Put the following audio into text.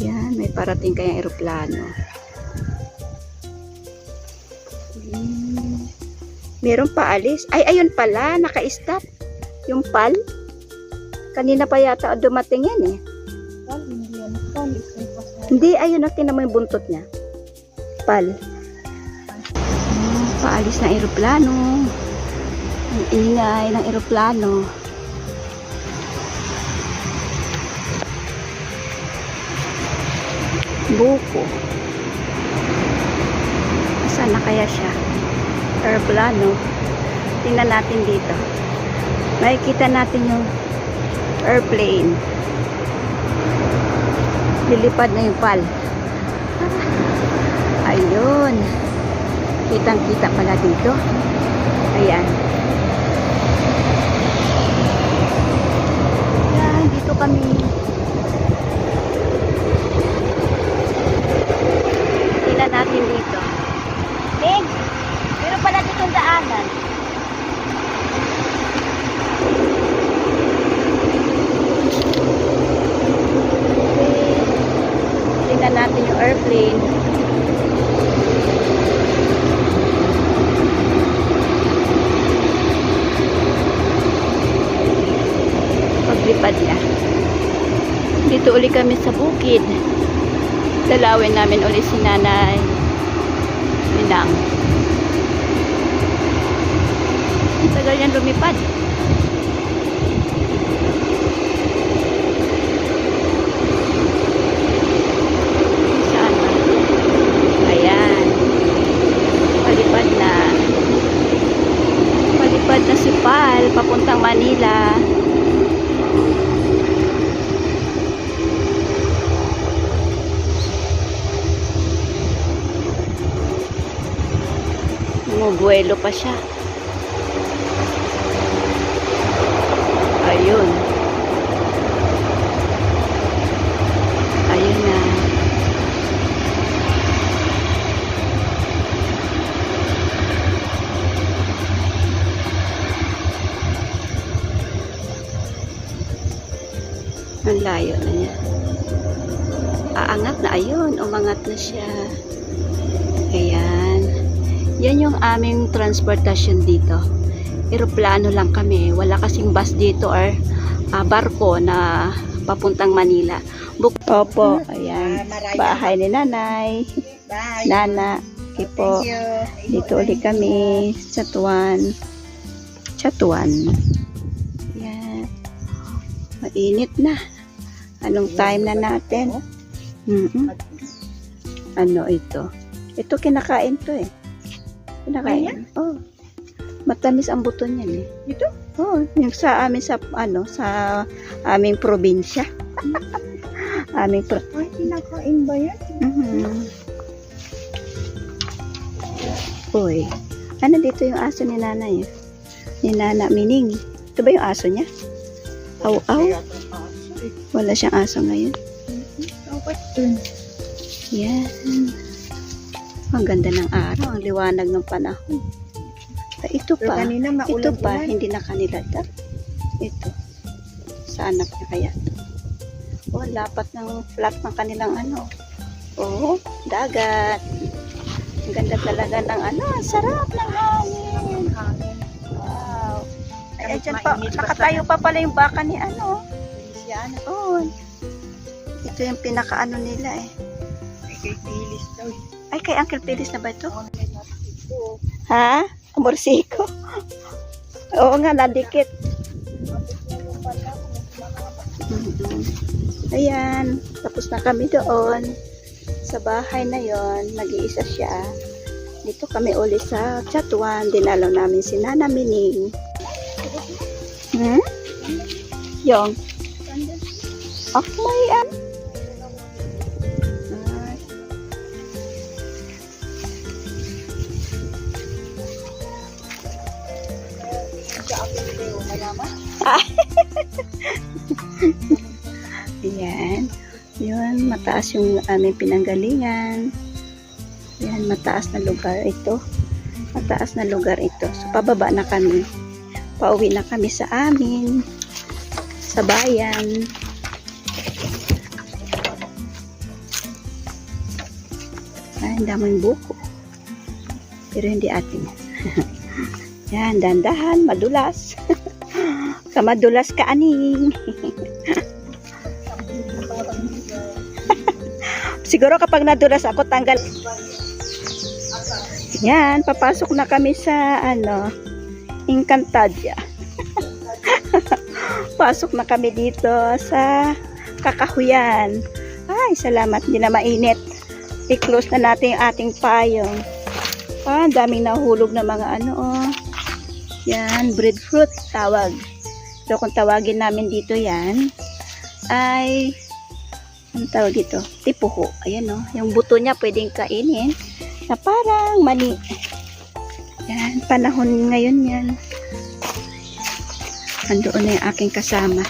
Yan, may parating kayang eroplano. Hmm. Meron pa alis. Ay, ayun pala, naka-stop. Yung pal. Kanina pa yata dumating yan eh. Pal, hindi yan. Pal, isang pasal. Hindi, ayun na tinan mo yung buntot niya. Pal. Ah, paalis na eroplano. Ang ingay ng eroplano. Buko. Saan na kaya siya? Eroplano. Tingnan natin dito. Makikita natin yung airplane. Lilipad na yung pal. Ayun. Kitang-kita pala dito. Ayan. Ayan, dito kami. Tingnan natin dito. Big, meron pala ditong daanan. Tingnan natin yung airplane. Paglipad niya. Dito uli kami sa bukid. Dalawin namin uli si nanay. Minang. Ang tagal niyan lumipad. Saan ba? Ayan. Palipad na. Palipad na si Pal, papuntang Manila. Bumubuelo pa siya. Ayun. Ayun na. Ang layo na niya. Aangat na. Ayun. Umangat na siya. Ayan. Yan yung aming transportasyon dito. Eroplano lang kami. Wala kasing bus dito or ah, barko na papuntang Manila. Buk Opo, ayan. Bahay ni nanay. Bye. Nana. Okay po. Thank you. Dito ulit kami sa Tuan. Chatuan. Yan. Mainit na. Anong time na natin? Mm Ano ito? Ito kinakain to eh. Kinakain. Oh. Matamis ang buto niyan eh. Ito? Oh, yung sa amin sa ano sa aming probinsya. aming pro Ay, kinakain ba yan? Mhm. Uy. Ano dito yung aso ni nanay? eh? Ni Nana Mining. Ito ba yung aso niya? Aw, aw. Eh. Wala siyang aso ngayon. Dapat dun. Yan. Ang ganda ng araw. Ang liwanag ng panahon. Ah, Ito pa. kanina Ito pa. Hindi na kanila dap. Ito. Sa anak niya kaya to. Oh, lapat ng flat ng kanilang ano. Oh, dagat. Ang ganda talaga ng ano. Ang sarap ng hangin. Wow. Ay, dyan pa. Nakatayo pa pala yung baka ni ano. Feliciano. Oh. Ito yung pinakaano nila eh. Ay, kay Phyllis daw. eh. Ay, kay Uncle Phyllis na ba ito? Ako. Ha? Amorsiko? Oo nga, nadikit. Mhm. Ayan, tapos na kami doon. Sa bahay na yon, nag-iisa siya. Dito kami uli sa Chatuan. Dinalaw namin si Nana Mining. Hmm? Yung. Oh, may an. Ayan. Yun, mataas yung aming pinanggalingan. Yan, mataas na lugar ito. Mataas na lugar ito. So, pababa na kami. Pauwi na kami sa amin. Sa bayan. Ay, daming buko. Pero hindi atin. Yan, dandahan, madulas. Kamadulas ka aning. Siguro kapag nadulas ako, tanggal. Yan, papasok na kami sa ano, Encantadia. Pasok na kami dito sa kakahuyan. Ay, salamat. Hindi na mainit. I-close na natin yung ating payong. Ah, daming nahulog na mga ano, oh. Yan, breadfruit tawag. So, kung tawagin namin dito yan, ay, ang tawag dito? Tipuho. Ayan, oh. Yung buto niya pwedeng kainin na parang mani. Yan, panahon ngayon yan. Andoon na yung aking kasama.